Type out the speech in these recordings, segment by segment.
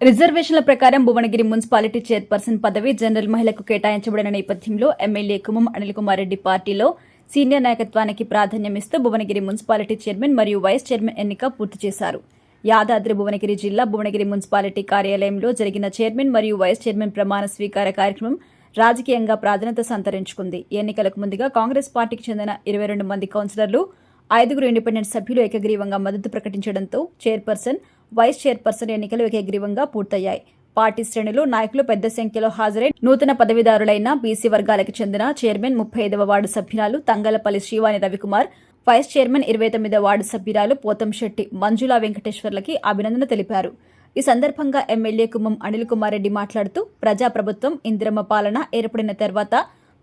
రిజర్వేషన్ల ప్రకారం Bhuvanagiri municipality chairperson పదవి జనరల్ మహిళకు కేటాయించబడిన నేపథ్యంలో ఎమ్మెల్యే కుమం అనిల్ కుమార్ రెడ్డి పార్టీలో సీనియర్ నాయకత్వానికి ప్రాధాన్యమిస్తూ భువనగిరి మున్సిపాలిటీ చైర్మన్ మరియు వైస్ చైర్మన్ ఎన్నిక పూర్తి చేశారు. యాదాద్రి భువనగిరి జిల్లా భువనగిరి మున్సిపాలిటీ కార్యాలయంలో జరిగిన చైర్మన్ మరియు వైస్ చైర్మన్ ప్రమాణ స్వీకార కార్యక్రమం రాజకీయంగా ప్రాధాన్యత సంతరించుకుంది. ఎన్నికలకు ముందుగా కాంగ్రెస్ పార్టీకి చెందిన ఇరవై రెండు మంది కౌన్సిలర్లు ఐదుగురు ఇండిపెండెంట్ సభ్యులు ఏకగ్రీవంగా మద్దతు ప్రకటించడంతో చైర్పర్సన్ వైస్ చైర్పర్సన్ ఎన్నికలు ఏకగ్రీవంగా పూర్తయ్యాయి. పార్టీ శ్రేణులు నాయకులు పెద్ద సంఖ్యలో హాజరై నూతన పదవీదారులైన బీసీ వర్గాలకు చెందిన చైర్మన్ ముప్పై ఐదవ వార్డు సభ్యురాలు తంగలపల్లి శ్రీవాణి రవికుమార్ వైస్ చైర్మన్ ఇరవై తొమ్మిదవ వార్డు సభ్యురాలు పోతంశెట్టి మంజులా వెంకటేశ్వర్లకి అభినందన తెలిపారు. ఈ సందర్భంగా ఎమ్మెల్యే కుమ్మం అనిల్ కుమార్ రెడ్డి మాట్లాడుతూ ప్రజాప్రభుత్వం ఇందిరమ్మ పాలన ఏర్పడిన తర్వాత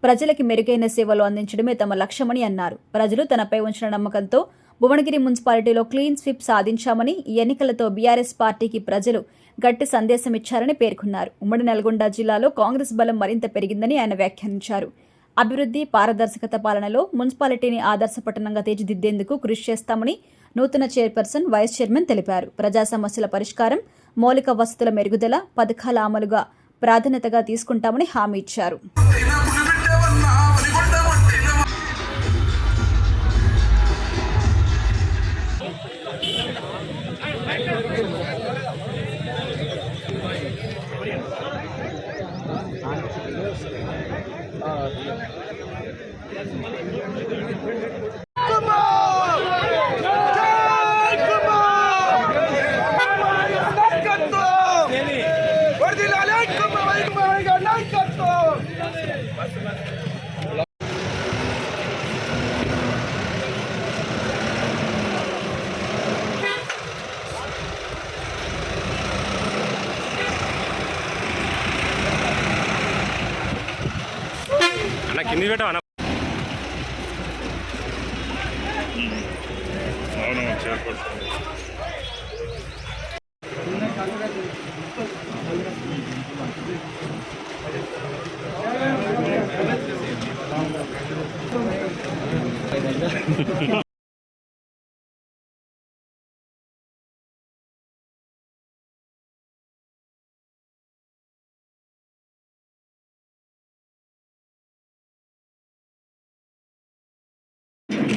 ప్రజలకి మెరుగైన సేవలు అందించడమే తమ లక్ష్యమని అన్నారు. ప్రజలు తనపై ఉంచిన నమ్మకంతో భువనగిరి మున్సిపాలిటీలో క్లీన్ స్వీప్ సాధించామని ఈ ఎన్నికలతో బీఆర్ఎస్ పార్టీకి ప్రజలు గట్టి సందేశం ఇచ్చారని పేర్కొన్నారు. ఉమ్మడి నల్గొండ జిల్లాలో కాంగ్రెస్ బలం మరింత పెరిగిందని ఆయన వ్యాఖ్యానించారు. అభివృద్ధి పారదర్శకత పాలనలో మున్సిపాలిటీని ఆదర్శ పట్టణంగా తీర్చిదిద్దేందుకు కృషి చేస్తామని నూతన చైర్పర్సన్ వైస్ చైర్మన్ తెలిపారు. ప్రజా సమస్యల పరిష్కారం మౌలిక వసతుల మెరుగుదల పథకాల అమలుగా ప్రాధాన్యతగా తీసుకుంటామని హామీ ఇచ్చారు. అయినా పులిబిడ్డవన్నా వలిగొండ వంటిన అన్న? అవును చేరుకోవచ్చు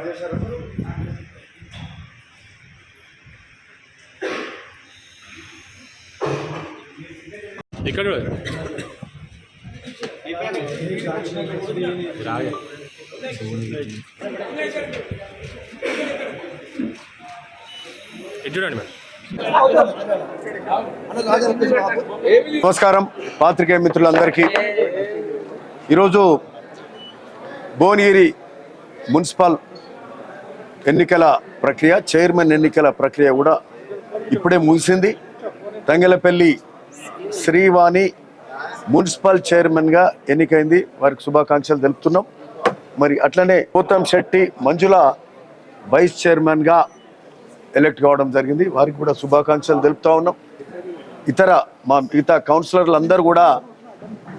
అవును చైర్పర్సన్ ఇక్కడ. రాగే. ఇటు చూడండి మేడం నమస్కారం పాత్రికేయ మిత్రులందరికీ ఈరోజు భువనగిరి మున్సిపల్ ఎన్నికల ప్రక్రియ చైర్మన్ ఎన్నికల ప్రక్రియ కూడా ఇప్పుడే ముగిసింది. తంగెలపల్లి శ్రీవాణి మున్సిపల్ చైర్మన్గా ఎన్నికైంది. వారికి శుభాకాంక్షలు తెలుపుతున్నాం. మరి అట్లనే గౌతమ్ శెట్టి మంజుల వైస్ చైర్మన్గా ఎలక్ట్ కావడం జరిగింది. వారికి కూడా శుభాకాంక్షలు తెలుపుతా ఉన్నాం. ఇతర మా మిగతా కౌన్సిలర్లు అందరూ కూడా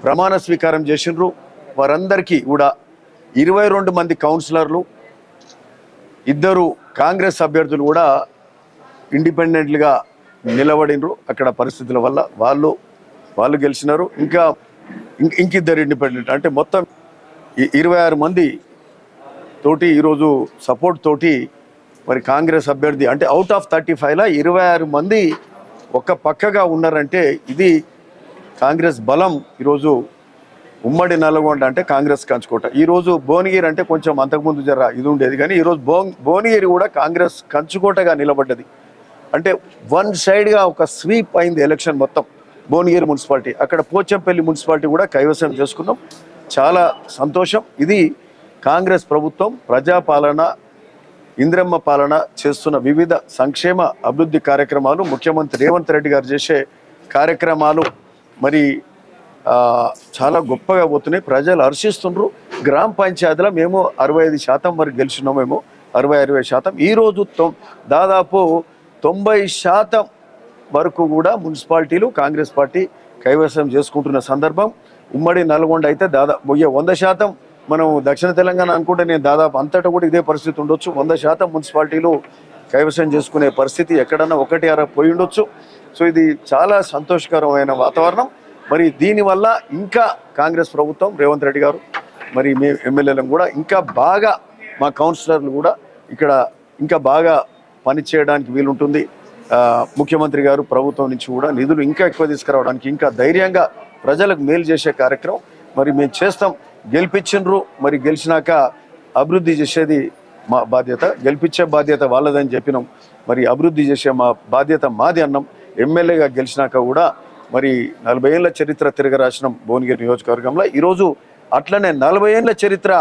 ప్రమాణ స్వీకారం చేసిండ్రు. వారందరికీ కూడా ఇరవై రెండు మంది కౌన్సిలర్లు ఇద్దరు కాంగ్రెస్ అభ్యర్థులు కూడా ఇండిపెండెంట్లుగా నిలబడినరు. అక్కడ పరిస్థితుల వల్ల వాళ్ళు వాళ్ళు గెలిచినారు. ఇంకా ఇంక ఇంకిద్దరు ఇండిపెండెంట్. అంటే మొత్తం ఇరవై ఆరు మంది తోటి ఈరోజు సపోర్ట్ తోటి మరి కాంగ్రెస్ అభ్యర్థి అంటే అవుట్ ఆఫ్ థర్టీ ఫైవ్లో ఇరవై ఆరు మంది ఒక్క పక్కగా ఉన్నారంటే ఇది కాంగ్రెస్ బలం ఈరోజు ఉమ్మడి నల్గొండ అంటే కాంగ్రెస్ కంచుకోట. ఈరోజు భువనగిరి అంటే కొంచెం అంతకుముందు జర ఇది ఉండేది కానీ ఈరోజు భో భువనగిరి కూడా కాంగ్రెస్ కంచుకోటగా నిలబడ్డది. అంటే వన్ సైడ్గా ఒక స్వీప్ అయింది ఎలక్షన్ మొత్తం భువనగిరి మున్సిపాలిటీ. అక్కడ పోచంపల్లి మున్సిపాలిటీ కూడా కైవసం చేసుకున్నాం. చాలా సంతోషం. ఇది కాంగ్రెస్ ప్రభుత్వం ప్రజాపాలన ఇంద్రమ్మ పాలన చేస్తున్న వివిధ సంక్షేమ అభివృద్ధి కార్యక్రమాలు. ముఖ్యమంత్రి రేవంత్ రెడ్డి గారు చేసే కార్యక్రమాలు. మరి చాలా గొప్పగా పోతున్నాయి. ప్రజలు హర్షిస్తుండ్రు. గ్రామ పంచాయతీలో మేము అరవై ఐదు శాతం వరకు గెలిచినామేమో అరవై అరవై శాతం. ఈరోజు దాదాపు తొంభై శాతం వరకు కూడా మున్సిపాలిటీలు కాంగ్రెస్ పార్టీ కైవసం చేసుకుంటున్న సందర్భం. ఉమ్మడి నల్గొండ అయితే దాదాపు ఇక వంద శాతం. మనం దక్షిణ తెలంగాణ అనుకుంటే నేను దాదాపు అంతటా కూడా ఇదే పరిస్థితి ఉండొచ్చు. వంద శాతం మున్సిపాలిటీలు కైవసం చేసుకునే పరిస్థితి ఎక్కడన్నా ఒకటి అర పోయి ఉండొచ్చు. సో ఇది చాలా సంతోషకరమైన వాతావరణం. మరి దీనివల్ల ఇంకా కాంగ్రెస్ ప్రభుత్వం రేవంత్ రెడ్డి గారు మరి మీ ఎమ్మెల్యేలను కూడా ఇంకా బాగా మా కౌన్సిలర్లు కూడా ఇక్కడ ఇంకా బాగా పనిచేయడానికి వీలుంటుంది. ముఖ్యమంత్రి గారు ప్రభుత్వం నుంచి కూడా నిధులు ఇంకా ఎక్కువ తీసుకురావడానికి ఇంకా ధైర్యంగా ప్రజలకు మేలు చేసే కార్యక్రమం మరి మేము చేస్తాం. గెలిపించిండ్రు మరి గెలిచినాక అభివృద్ధి చేసేది మా బాధ్యత గెలిపించే బాధ్యత వాళ్ళదని చెప్పినాం. మరి అభివృద్ధి చేసే మా బాధ్యత మాది అన్నాం. ఎమ్మెల్యేగా గెలిచినాక కూడా మరి నలభై ఏళ్ళ చరిత్ర తిరగరాసినాం భువనగిరి నియోజకవర్గంలో. ఈరోజు అట్లనే నలభై ఏళ్ళ చరిత్ర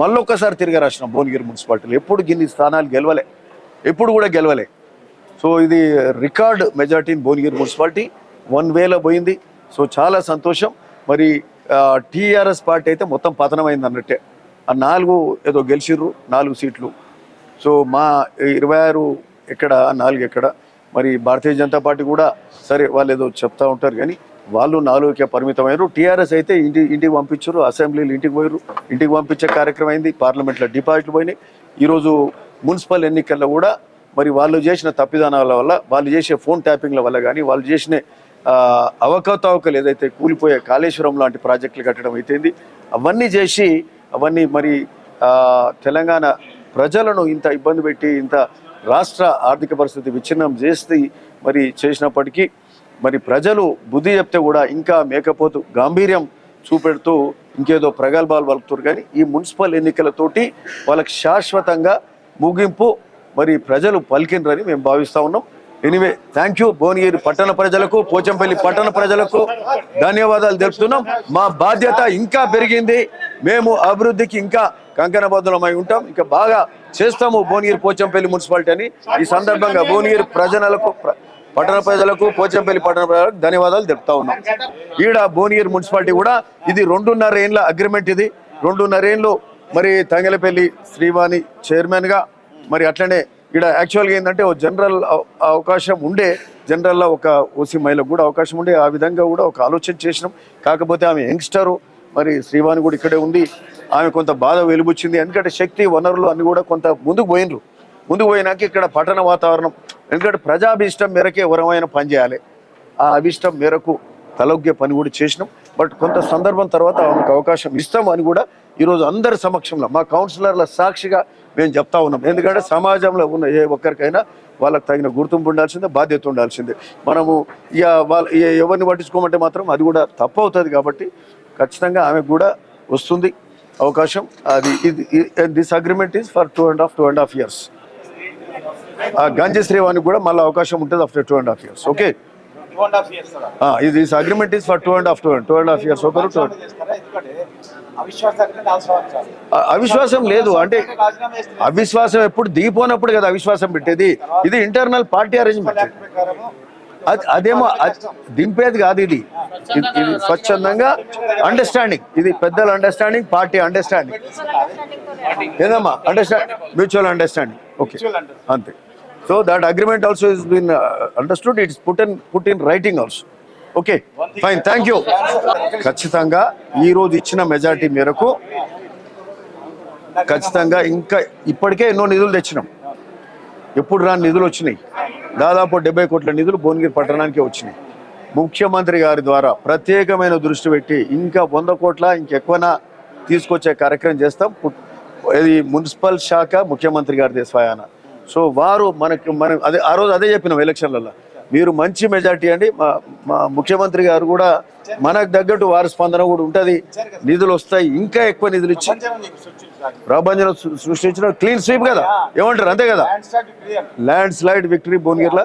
మళ్ళొక్కసారి తిరగరాసినాం భువనగిరి మున్సిపాలిటీలో. ఎప్పుడు గిన్ని స్థానాలు గెలవలే. ఎప్పుడు కూడా గెలవలే. సో ఇది record majority Bhuvanagiri municipality. One వేలో పోయింది. సో చాలా సంతోషం. మరి టీఆర్ఎస్ పార్టీ అయితే మొత్తం పతనమైంది అన్నట్టే. ఆ నాలుగు ఏదో గెలిచిర్రు నాలుగు సీట్లు. సో మా ఇరవై ఆరు ఎక్కడ నాలుగు ఎక్కడ? మరి భారతీయ జనతా పార్టీ కూడా సరే వాళ్ళు ఏదో చెప్తా ఉంటారు కానీ వాళ్ళు నాలుగుకే పరిమితమయ్యారు. టీఆర్ఎస్ అయితే ఇంటి ఇంటికి పంపించారు అసెంబ్లీలు ఇంటికి పోయారు. ఇంటికి పంపించే కార్యక్రమం అయింది పార్లమెంట్లో డిపాజిట్లు పోయినాయి. ఈరోజు మున్సిపల్ ఎన్నికల్లో కూడా మరి వాళ్ళు చేసిన తప్పిదానాల వల్ల వాళ్ళు చేసే ఫోన్ ట్యాపింగ్ల వల్ల కానీ వాళ్ళు చేసిన అవకతవకలు ఏదైతే కూలిపోయే కాళేశ్వరం లాంటి ప్రాజెక్టులు కట్టడం అయితేంది అవన్నీ చేసి అవన్నీ మరి తెలంగాణ ప్రజలను ఇంత ఇబ్బంది పెట్టి ఇంత రాష్ట్ర ఆర్థిక పరిస్థితి విచ్ఛిన్నం చేసి మరి చేసినప్పటికీ మరి ప్రజలు బుద్ధి చెప్తే కూడా ఇంకా మేకపోతూ గాంభీర్యం చూపెడుతూ ఇంకేదో ప్రగల్భాలు పలుకుతారు కానీ ఈ మున్సిపల్ ఎన్నికలతోటి వాళ్ళకి శాశ్వతంగా ముగింపు మరి ప్రజలు పలికినరని మేము భావిస్తూ ఉన్నాం. Anyway thank you. భువనగిరి పట్టణ ప్రజలకు పోచంపల్లి పట్టణ ప్రజలకు ధన్యవాదాలు తెలుపుతున్నాం. మా బాధ్యత ఇంకా పెరిగింది. మేము అభివృద్ధికి ఇంకా కంకణబద్ధులమై ఉంటాం. ఇంకా బాగా చేస్తాము భువనగిరి పోచంపల్లి మున్సిపాలిటీ అని. ఈ సందర్భంగా భువనగిరి ప్రజలకు పట్టణ ప్రజలకు పోచంపల్లి పట్టణ ప్రజలకు ధన్యవాదాలు తెలుపుతా ఉన్నాం. ఈడ భువనగిరి మున్సిపాలిటీ కూడా ఇది రెండున్నర ఏళ్ళ అగ్రిమెంట్ ఇది. రెండున్నర ఏళ్ళు మరి తంగలపల్లి శ్రీవాణి చైర్మన్గా మరి అట్లనే ఇక్కడ యాక్చువల్గా ఏంటంటే ఓ జనరల్ అవకాశం ఉండే జనరల్లో ఒక ఓసీ మహిళకు కూడా అవకాశం ఉండే. ఆ విధంగా కూడా ఒక ఆలోచన చేసినాం. కాకపోతే ఆమె యంగ్స్టరు. మరి శ్రీవాణి కూడా ఇక్కడే ఉంది. ఆమె కొంత బాధ వెలుబుచ్చింది. ఎందుకంటే శక్తి వనరులు అన్ని కూడా కొంత ముందుకు పోయినరు ముందుకు పోయినాక ఇక్కడ పట్టణ వాతావరణం ఎందుకంటే ప్రజాభీష్టం మేరకే ఎవరమైనా పనిచేయాలి ఆ అభిష్టం మేరకు తలొగ్గే పని కూడా చేసినాం. బట్ కొంత సందర్భం తర్వాత ఆమెకు అవకాశం ఇస్తాం అని కూడా ఈరోజు అందరి సమక్షంలో మా కౌన్సిలర్ల సాక్షిగా మేము చెప్తా ఉన్నాం. ఎందుకంటే సమాజంలో ఉన్న ఏ ఒక్కరికైనా వాళ్ళకి తగిన గుర్తింపు ఉండాల్సిందే బాధ్యత ఉండాల్సిందే. మనము ఇక వాళ్ళ ఎవరిని పట్టించుకోమంటే మాత్రం అది కూడా తప్పు అవుతుంది కాబట్టి ఖచ్చితంగా ఆమెకు కూడా వస్తుంది అవకాశం. అది ఇది this agreement is for two and half two and half years ఆ గంజి శ్రీవానికి కూడా మళ్ళీ అవకాశం ఉంటుంది after two and half years okay ఇది agreement is for two and half two two and half years ఒకరు టూ అవిశ్వాస లేదు. అంటే అవిశ్వాసం ఎప్పుడు దిగిపోయినప్పుడు కదా అవిశ్వాసం పెట్టేది. ఇది ఇంటర్నల్ పార్టీ అరేంజ్మెంట్ అదేమో అది దింపేది కాదు ఇది. స్వచ్ఛందంగా అండర్స్టాండింగ్ ఇది పెద్దల అండర్స్టాండింగ్ పార్టీ అండర్స్టాండింగ్ ఏదమ్మా? అండర్స్టాండ్ మ్యూచువల్ అండర్స్టాండింగ్ ఓకే అంతే. So that agreement also is been understood it's put in put in writing also okay fine thank you ఖచ్చితంగా ఈ రోజు ఇచ్చిన మెజారిటీ మేరకు ఖచ్చితంగా ఇంకా ఇప్పటికే ఎన్నో నిధులు తెచ్చినాం. ఎప్పుడు రాని నిధులు వచ్చినాయి. దాదాపు డెబ్బై కోట్ల నిధులు భువనగిరి పట్టణానికి వచ్చినాయి. ముఖ్యమంత్రి గారి ద్వారా ప్రత్యేకమైన దృష్టి పెట్టి ఇంకా వంద కోట్ల ఇంకెక్కువనా తీసుకొచ్చే కార్యక్రమం చేస్తాం. ఇది మున్సిపల్ శాఖ ముఖ్యమంత్రి గారి స్వయాన. సో వారు మనకు మనం అదే ఆ రోజు అదే చెప్పినాం ఎలక్షన్లలో. మీరు మంచి మెజార్టీ అండి. మా మా ముఖ్యమంత్రి గారు కూడా మనకు తగ్గట్టు వారి స్పందన కూడా ఉంటుంది. నిధులు వస్తాయి. ఇంకా ఎక్కువ నిధులు ఇచ్చి ప్రభంజనం సృష్టించిన క్లీన్ స్వీప్ కదా? ఏమంటారు? అంతే కదా? ల్యాండ్ స్లైడ్ విక్టరీ భువనగిరిలో?